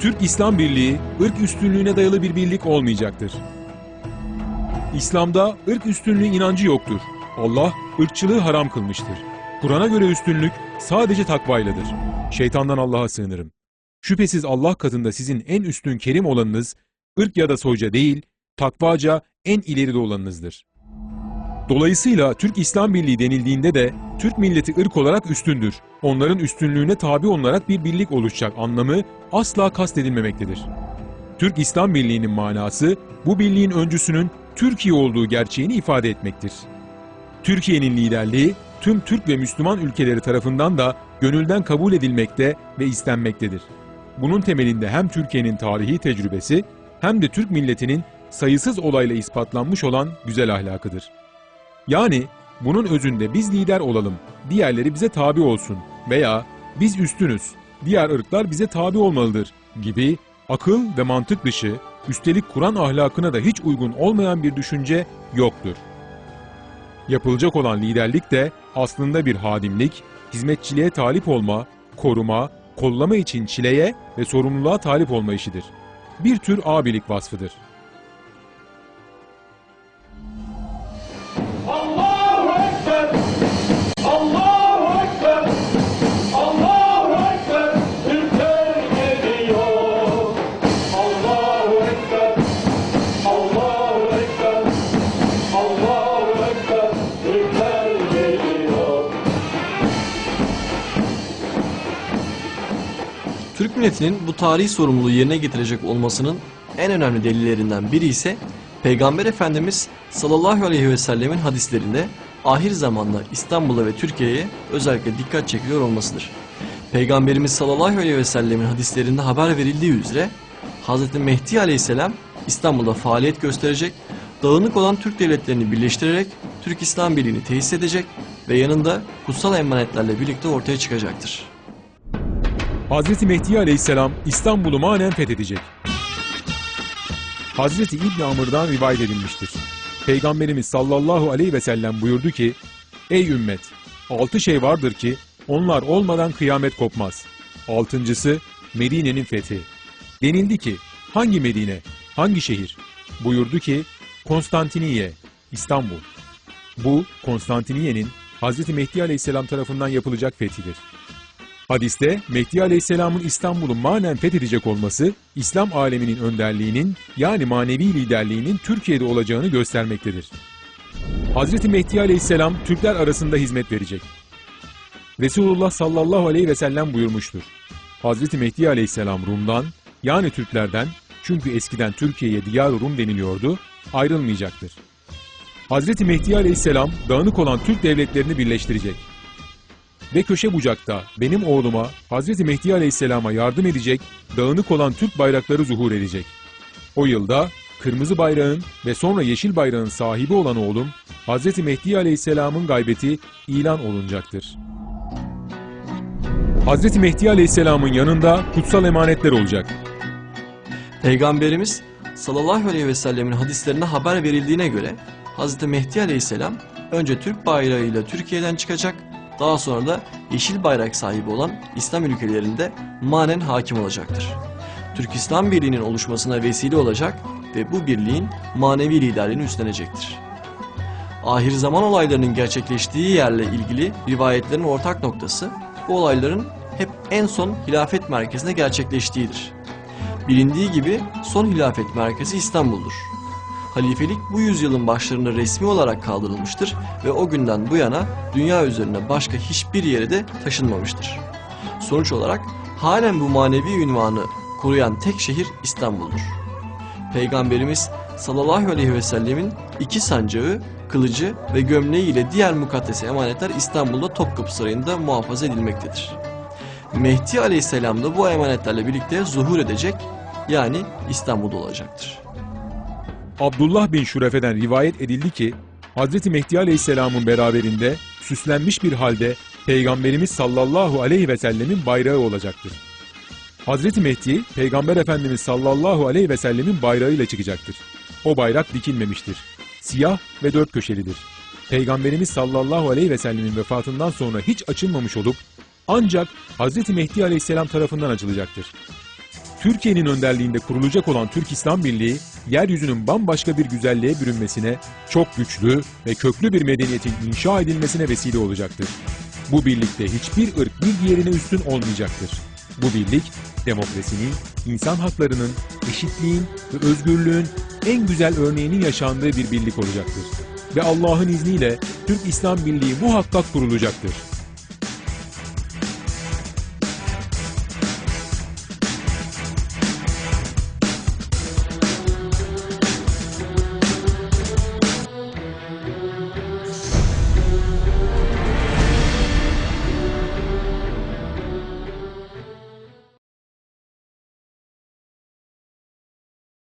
Türk-İslam Birliği, ırk üstünlüğüne dayalı bir birlik olmayacaktır. İslam'da ırk üstünlüğü inancı yoktur. Allah ırkçılığı haram kılmıştır. Kur'an'a göre üstünlük sadece takvayladır. Şeytandan Allah'a sığınırım. Şüphesiz Allah katında sizin en üstün kerim olanınız, ırk ya da soyca değil, takvaca en ileride olanınızdır. Dolayısıyla Türk İslam Birliği denildiğinde de Türk milleti ırk olarak üstündür. Onların üstünlüğüne tabi olarak bir birlik oluşacak anlamı asla kastedilmemektedir. Türk İslam Birliği'nin manası bu birliğin öncüsünün Türkiye olduğu gerçeğini ifade etmektir. Türkiye'nin liderliği tüm Türk ve Müslüman ülkeleri tarafından da gönülden kabul edilmekte ve istenmektedir. Bunun temelinde hem Türkiye'nin tarihi tecrübesi hem de Türk milletinin sayısız olayla ispatlanmış olan güzel ahlakıdır. Yani bunun özünde biz lider olalım, diğerleri bize tabi olsun veya biz üstünüz, diğer ırklar bize tabi olmalıdır gibi akıl ve mantık dışı, üstelik Kur'an ahlakına da hiç uygun olmayan bir düşünce yoktur. Yapılacak olan liderlik de aslında bir hadimlik, hizmetçiliğe talip olma, koruma, kollama için çileye ve sorumluluğa talip olma işidir. Bir tür abilik vasfıdır. Milletinin bu tarihi sorumluluğu yerine getirecek olmasının en önemli delillerinden biri ise Peygamber Efendimiz sallallahu aleyhi ve sellemin hadislerinde ahir zamanda İstanbul'a ve Türkiye'ye özellikle dikkat çekiyor olmasıdır. Peygamberimiz sallallahu aleyhi ve sellemin hadislerinde haber verildiği üzere Hz. Mehdi aleyhisselam İstanbul'da faaliyet gösterecek, dağınık olan Türk devletlerini birleştirerek Türk İslam Birliği'ni tesis edecek ve yanında kutsal emanetlerle birlikte ortaya çıkacaktır. Hazreti Mehdi Aleyhisselam İstanbul'u manen fethedecek. Hazreti İbn Amr'dan rivayet edilmiştir. Peygamberimiz sallallahu aleyhi ve sellem buyurdu ki, Ey ümmet! Altı şey vardır ki onlar olmadan kıyamet kopmaz. Altıncısı Medine'nin fethi. Denildi ki, hangi Medine, hangi şehir? Buyurdu ki, Konstantiniye, İstanbul. Bu Konstantiniye'nin Hazreti Mehdi Aleyhisselam tarafından yapılacak fethidir. Hadiste Mehdi Aleyhisselam'ın İstanbul'u manen fethedecek olması, İslam aleminin önderliğinin yani manevi liderliğinin Türkiye'de olacağını göstermektedir. Hazreti Mehdi Aleyhisselam Türkler arasında hizmet verecek. Resulullah sallallahu aleyhi ve sellem buyurmuştur. Hazreti Mehdi Aleyhisselam Rum'dan yani Türklerden çünkü eskiden Türkiye'ye diyar Rum deniliyordu ayrılmayacaktır. Hazreti Mehdi Aleyhisselam dağınık olan Türk devletlerini birleştirecek ve köşe bucakta benim oğluma Hazreti Mehdi Aleyhisselam'a yardım edecek dağınık olan Türk bayrakları zuhur edecek. O yılda kırmızı bayrağın ve sonra yeşil bayrağın sahibi olan oğlum Hazreti Mehdi Aleyhisselam'ın gaybeti ilan olunacaktır. Hazreti Mehdi Aleyhisselam'ın yanında kutsal emanetler olacak. Peygamberimiz sallallahu aleyhi ve sellemin hadislerinde haber verildiğine göre Hz. Mehdi aleyhisselam önce Türk bayrağıyla Türkiye'den çıkacak daha sonra da yeşil bayrak sahibi olan İslam ülkelerinde manen hakim olacaktır. Türk İslam Birliği'nin oluşmasına vesile olacak ve bu birliğin manevi liderliğini üstlenecektir. Ahir zaman olaylarının gerçekleştiği yerle ilgili rivayetlerin ortak noktası bu olayların hep en son hilafet merkezinde gerçekleştiğidir. Bilindiği gibi son hilafet merkezi İstanbul'dur. Halifelik bu yüzyılın başlarında resmi olarak kaldırılmıştır ve o günden bu yana dünya üzerine başka hiçbir yere de taşınmamıştır. Sonuç olarak halen bu manevi ünvanı koruyan tek şehir İstanbul'dur. Peygamberimiz sallallahu aleyhi ve sellemin iki sancağı, kılıcı ve gömleği ile diğer mukaddes emanetler İstanbul'da Topkapı Sarayı'nda muhafaza edilmektedir. Mehdi aleyhisselam da bu emanetlerle birlikte zuhur edecek yani İstanbul'da olacaktır. Abdullah bin Şurefe'den rivayet edildi ki, Hazreti Mehdi Aleyhisselam'ın beraberinde süslenmiş bir halde Peygamberimiz sallallahu aleyhi ve sellemin bayrağı olacaktır. Hazreti Mehdi, Peygamber Efendimiz sallallahu aleyhi ve sellemin bayrağıyla çıkacaktır. O bayrak dikilmemiştir. Siyah ve dört köşelidir. Peygamberimiz sallallahu aleyhi ve sellemin vefatından sonra hiç açılmamış olup ancak Hazreti Mehdi aleyhisselam tarafından açılacaktır. Türkiye'nin önderliğinde kurulacak olan Türk İslam Birliği, yeryüzünün bambaşka bir güzelliğe bürünmesine, çok güçlü ve köklü bir medeniyetin inşa edilmesine vesile olacaktır. Bu birlikte hiçbir ırk bir diğerine üstün olmayacaktır. Bu birlik, demokrasinin, insan haklarının, eşitliğin ve özgürlüğün en güzel örneğinin yaşandığı bir birlik olacaktır. Ve Allah'ın izniyle Türk İslam Birliği muhakkak kurulacaktır.